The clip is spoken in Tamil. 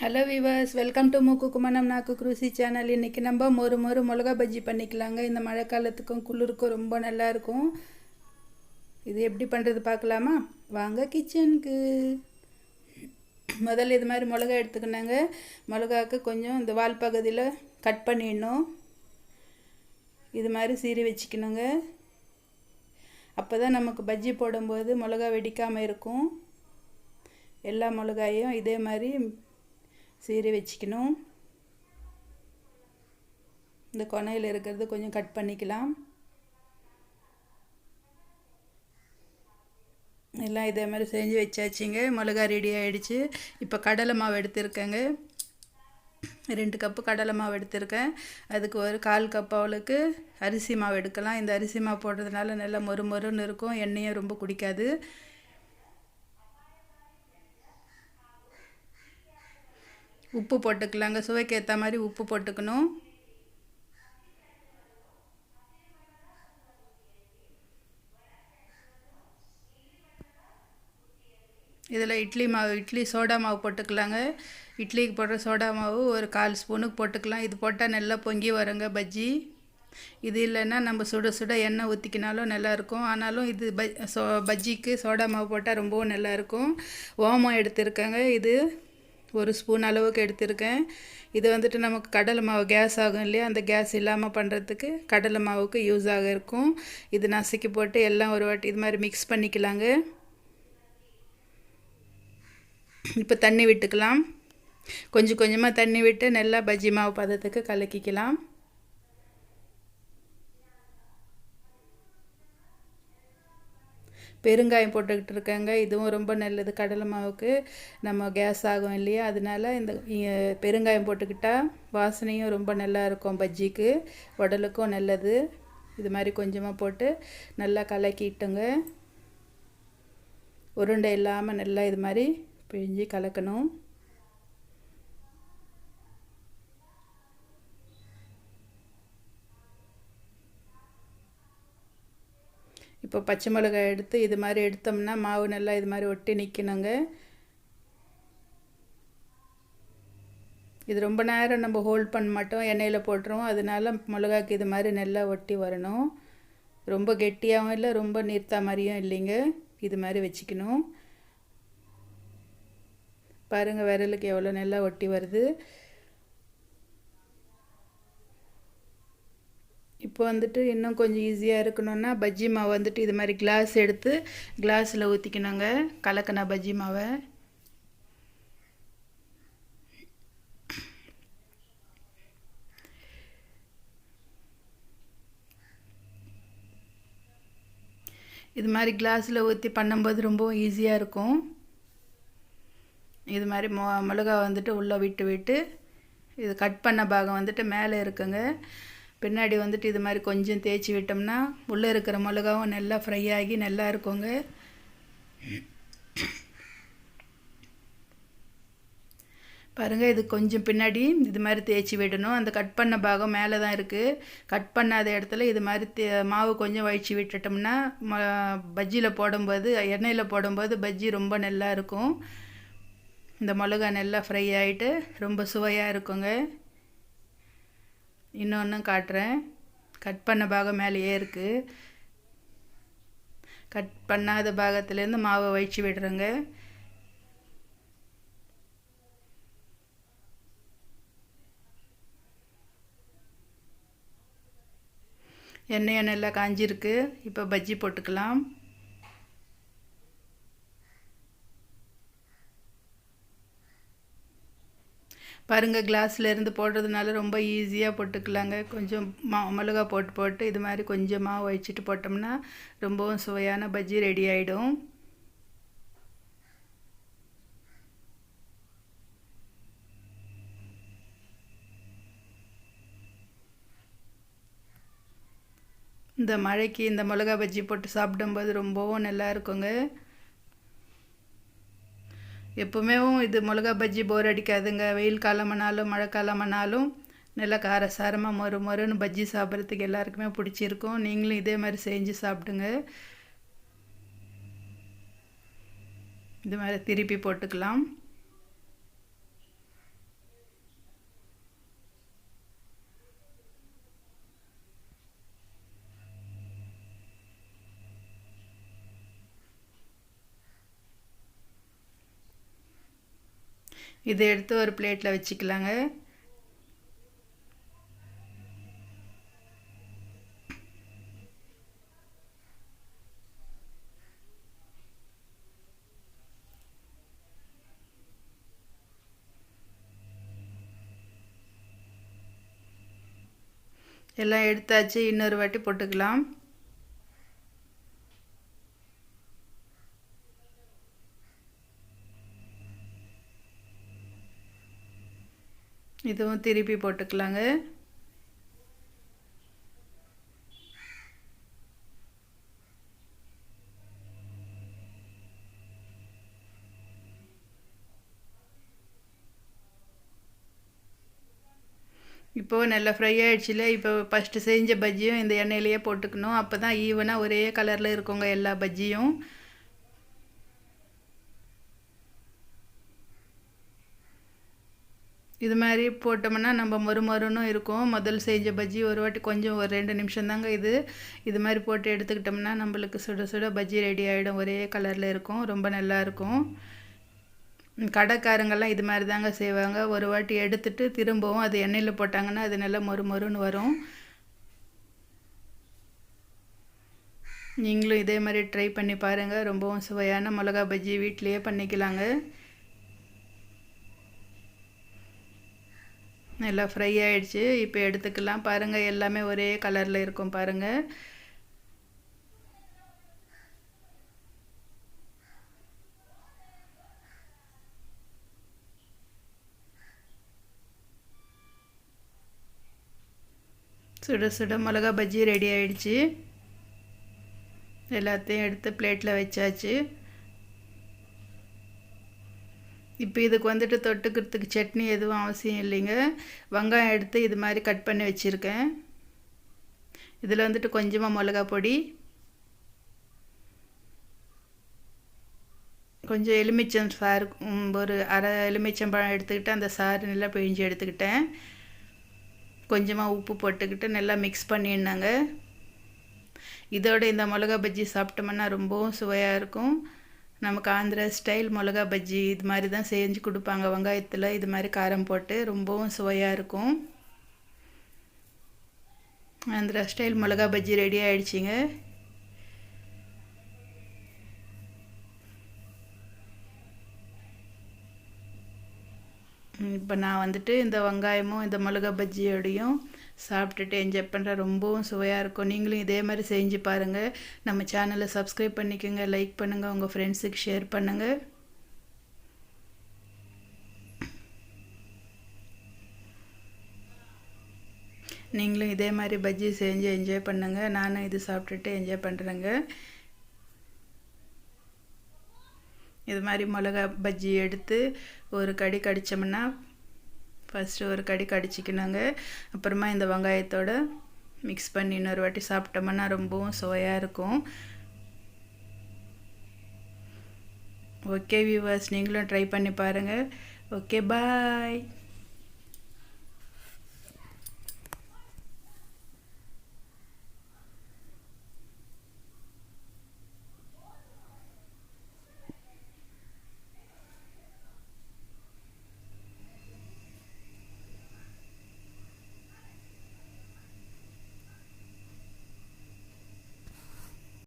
ஹலோ விவர்ஸ் வெல்கம் டு மூக்கு குமணம் நாக்கு குருசி சேனல் இன்றைக்கி நம்ம மொறு மொறு மிளகா பஜ்ஜி பண்ணிக்கலாங்க. இந்த மழை காலத்துக்கும் குளிருக்கும் ரொம்ப நல்லாயிருக்கும் இது எப்படி பண்ணுறது பார்க்கலாமா? வாங்க கிச்சனுக்கு முதல்ல இது மாதிரி மிளகா எடுத்துக்கினாங்க மிளகாவுக்கு கொஞ்சம் இந்த வால் பகுதியில் கட் பண்ணிடணும். இது மாதிரி சீறி வச்சுக்கணுங்க. அப்போ தான் நமக்கு பஜ்ஜி போடும்போது மிளகா வெடிக்காமல் இருக்கும். எல்லா மிளகாயும் இதே மாதிரி சீறி வச்சுக்கணும். இந்த கொனையில் இருக்கிறது கொஞ்சம் கட் பண்ணிக்கலாம். எல்லாம் இதே மாதிரி செஞ்சு வச்சாச்சுங்க. மிளகா ரெடி ஆகிடுச்சு இப்போ கடலை மாவு எடுத்திருக்கேங்க. ரெண்டு கப்பு கடலை மாவு எடுத்திருக்கேன். அதுக்கு ஒரு கால் கப் அவளுக்கு அரிசி மாவு எடுக்கலாம். இந்த அரிசி மாவு போடுறதுனால நல்லா மொறு மொறுன்னு இருக்கும். எண்ணெயும் ரொம்ப குடிக்காது. உப்பு போட்டுக்கலாங்க. சுவைக்கு ஏற்ற மாதிரி உப்பு போட்டுக்கணும். இதில் இட்லி மாவு இட்லி சோடா மாவு போட்டுக்கலாங்க. இட்லிக்கு போடுற சோடா மாவு ஒரு கால் ஸ்பூனுக்கு போட்டுக்கலாம். இது போட்டால் நல்லா பொங்கி வருங்க பஜ்ஜி. இது இல்லைன்னா நம்ம சுட சுட எண்ணெய் ஊற்றிக்கினாலும் நல்லாயிருக்கும். ஆனாலும் இது பஜ் சோ பஜ்ஜிக்கு சோடா மாவு போட்டால் ரொம்பவும் நல்லாயிருக்கும். ஓமம் எடுத்துருக்கேங்க இது. ஒரு ஸ்பூன் அளவுக்கு எடுத்திருக்கேன். இது வந்துட்டு நமக்கு கடலை மாவு கேஸ் ஆகும் இல்லையா? அந்த கேஸ் இல்லாமல் பண்ணுறதுக்கு கடலை மாவுக்கு யூஸ் ஆக இருக்கும். இது நசுக்கி போட்டு எல்லாம் ஒரு வாட்டி இது மாதிரி மிக்ஸ் பண்ணிக்கலாங்க. இப்போ தண்ணி விட்டுக்கலாம். கொஞ்சம் கொஞ்சமாக தண்ணி விட்டு நல்லா பஜ்ஜி மாவு பதத்துக்கு கலக்கிக்கலாம். பெருங்காயம் போட்டுக்கிட்டு இருக்கேங்க. இதுவும் ரொம்ப நல்லது. கடலை மாவுக்கு நம்ம கேஸ் ஆகும் இல்லையா? அதனால இந்த பெருங்காயம் போட்டுக்கிட்டால் வாசனையும் ரொம்ப நல்லா இருக்கும் பஜ்ஜிக்கு. உடலுக்கும் நல்லது. இது மாதிரி கொஞ்சமாக போட்டு நல்லா கலக்கிட்டுங்க. உருண்டை இல்லாமல் நல்லா இது மாதிரி பிழிஞ்சு கலக்கணும். இப்போ பச்சை மிளகாய் எடுத்து இது மாதிரி எடுத்தோம்னா மாவு நல்லா இது மாதிரி ஒட்டி நிற்கணுங்க இது ரொம்ப நேரம் நம்ம ஹோல்ட் பண்ண மாட்டோம். எண்ணெயில் போட்டுருவோம். அதனால மிளகாக்கு இது மாதிரி நல்லா ஒட்டி வரணும். ரொம்ப கெட்டியாகவும் இல்லை ரொம்ப நீர்த்தா மாதிரியும் இல்லைங்க. இது மாதிரி வச்சுக்கணும். பாருங்கள் விரலுக்கு எவ்வளோ நல்லா ஒட்டி வருது. இப்போ வந்துட்டு இன்னும் கொஞ்சம் ஈஸியாக இருக்கணும்னா பஜ்ஜி மாவு வந்துட்டு இது மாதிரி கிளாஸ் எடுத்து கிளாஸில் ஊற்றிக்கணுங்க கலக்கின பஜ்ஜி மாவை. இது மாதிரி கிளாஸில் ஊற்றி பண்ணும்போது ரொம்பவும் ஈஸியாக இருக்கும். இது மாதிரி மொ மிளகா வந்துட்டு உள்ளே விட்டு விட்டு இது கட் பண்ண பாகம் வந்துட்டு மேலே இருக்குங்க. பின்னாடி வந்துட்டு இது மாதிரி கொஞ்சம் தேய்ச்சி விட்டோம்னா உள்ளே இருக்கிற மிளகாவும் நல்லா ஃப்ரை ஆகி நல்லா இருக்குங்க. பாருங்கள் இது கொஞ்சம் பின்னாடி இது மாதிரி தேய்ச்சி விடணும். அந்த கட் பண்ண பாகம் மேலே தான் இருக்குது கட் பண்ணாத இடத்துல இது மாதிரி தே மாவு கொஞ்சம் வழித்து விட்டுட்டோம்னா ம பஜ்ஜியில் போடும்போது எண்ணெயில் போடும்போது பஜ்ஜி ரொம்ப நல்லா இருக்கும். இந்த மிளகா நல்லா ஃப்ரை ஆகிட்டு ரொம்ப சுவையாக இருக்குங்க. இன்னொன்றும் காட்டுறேன். கட் பண்ண பாகம் மேலேயே இருக்குது கட் பண்ணாத பாகத்துலேருந்து மாவை வழித்து விடுறேங்க. எண்ணெய் நல்லா காஞ்சிருக்கு. இப்போ பஜ்ஜி போட்டுக்கலாம். பாருங்கள் கிளாஸில் இருந்து போடுறதுனால ரொம்ப ஈஸியாக போட்டுக்கலாங்க. கொஞ்சம் மா மிளகா போட்டு போட்டு இது மாதிரி கொஞ்சம் மாவு வச்சுட்டு போட்டோம்னா ரொம்பவும் சுவையான பஜ்ஜி ரெடி ஆகிடும் இந்த மழைக்கு இந்த மிளகா பஜ்ஜி போட்டு சாப்பிடும்போது ரொம்பவும் நல்லா இருக்குங்க. எப்போவுமே இது மிளகா பஜ்ஜி போர் அடிக்காதுங்க. வெயில் காலமானாலும் மழை காலமானாலும் நல்லா காரசாரமாக மொறு மொறுன்னு பஜ்ஜி சாப்பிட்றதுக்கு எல்லாருக்குமே பிடிச்சிருக்கும். நீங்களும் இதே மாதிரி செஞ்சு சாப்பிடுங்க. இது மாதிரி திருப்பி போட்டுக்கலாம். இதை எடுத்து ஒரு பிளேட்டில் வச்சுக்கலாங்க. எல்லாம் எடுத்தாச்சு இன்னொரு வாட்டி போட்டுக்கலாம். இதுவும் திருப்பி போட்டுக்கலாங்க. இப்போது நல்லா ஃப்ரை ஆகிடுச்சுல இப்போ ஃபஸ்ட்டு செஞ்ச பஜ்ஜியும் இந்த எண்ணெயிலேயே போட்டுக்கணும். அப்போ தான் ஈவனாக ஒரே கலரில் இருக்குங்க எல்லா பஜ்ஜியும். இது மாதிரி போட்டோம்னா நம்ம மொறு மறுனும் இருக்கும். முதல் செஞ்ச பஜ்ஜி ஒரு வாட்டி கொஞ்சம் ஒரு ரெண்டு நிமிஷம் தாங்க இது. இது மாதிரி போட்டு எடுத்துக்கிட்டோம்னா நம்மளுக்கு சுட சுட பஜ்ஜி ரெடி ஆகிடும் ஒரே கலரில் இருக்கும். ரொம்ப நல்லா இருக்கும். கடைக்காரங்கெல்லாம் இது மாதிரி தாங்க செய்வாங்க. ஒரு வாட்டி எடுத்துட்டு திரும்பவும் அது எண்ணெயில் போட்டாங்கன்னா அது நல்லா மொறு மொறுன்னு வரும். நீங்களும் இதே மாதிரி ட்ரை பண்ணி பாருங்கள் ரொம்பவும் சுவையான மிளகா பஜ்ஜி வீட்லேயே பண்ணிக்கலாங்க. நல்லா ஃப்ரை ஆகிடுச்சு இப்போ எடுத்துக்கலாம். பாருங்கள் எல்லாமே ஒரே கலரில் இருக்கும் பாருங்கள் சுட சுட மிளகா பஜ்ஜி ரெடி ஆகிடுச்சு எல்லாத்தையும் எடுத்து பிளேட்டில் வச்சாச்சு. இப்போ இதுக்கு வந்துட்டு தொட்டுக்கிறதுக்கு சட்னி எதுவும் அவசியம் இல்லைங்க. வெங்காயம் எடுத்து இது மாதிரி கட் பண்ணி வச்சுருக்கேன். இதில் வந்துட்டு கொஞ்சமாக மிளகா பொடி. கொஞ்சம் எலுமிச்சம் சாறு ஒரு அரை எலுமிச்சம் பழம் எடுத்துக்கிட்டு அந்த சாறு நல்லா பிழிஞ்சு எடுத்துக்கிட்டேன். கொஞ்சமாக உப்பு போட்டுக்கிட்டு நல்லா மிக்ஸ் பண்ணிடனாங்க இதோட இந்த மிளகா பஜ்ஜி சாப்பிட்டோம்னா ரொம்பவும் சுவையாக இருக்கும். நமக்கு ஆந்திரா ஸ்டைல் மிளகா பஜ்ஜி இது மாதிரி தான் செஞ்சு கொடுப்பாங்க. வெங்காயத்தில் இது மாதிரி காரம் போட்டு ரொம்பவும் சுவையாக இருக்கும். ஆந்திரா ஸ்டைல் மிளகா பஜ்ஜி ரெடி ஆகிடுச்சிங்க இப்போ நான் வந்துட்டு இந்த வெங்காயமும் இந்த மிளகா பஜ்ஜியோடையும் சாப்பிட்டுட்டு என்ஜாய் பண்ணுறேன் ரொம்பவும் சுவையாக இருக்கும். நீங்களும் இதே மாதிரி செஞ்சு பாருங்கள் நம்ம சேனலை சப்ஸ்கிரைப் பண்ணிக்கோங்க லைக் பண்ணுங்கள் உங்கள் ஃப்ரெண்ட்ஸுக்கு ஷேர் பண்ணுங்கள் நீங்களும் இதே மாதிரி பஜ்ஜி செஞ்சு என்ஜாய் பண்ணுங்கள் நானும் இது சாப்பிட்டுட்டு என்ஜாய் பண்ணுறேங்க இது மாதிரி மிளகா பஜ்ஜி எடுத்து ஒரு கடி கடித்தோம்னா ஃபஸ்ட்டு ஒரு கடி கடிச்சிக்கணுங்க அப்புறமா இந்த வெங்காயத்தோடு மிக்ஸ் பண்ணி இன்னொரு வாட்டி சாப்பிட்டோம்னா ரொம்பவும் சுவையாக இருக்கும். ஓகே வியூவர்ஸ் நீங்களும் ட்ரை பண்ணி பாருங்கள் ஓகே பாய்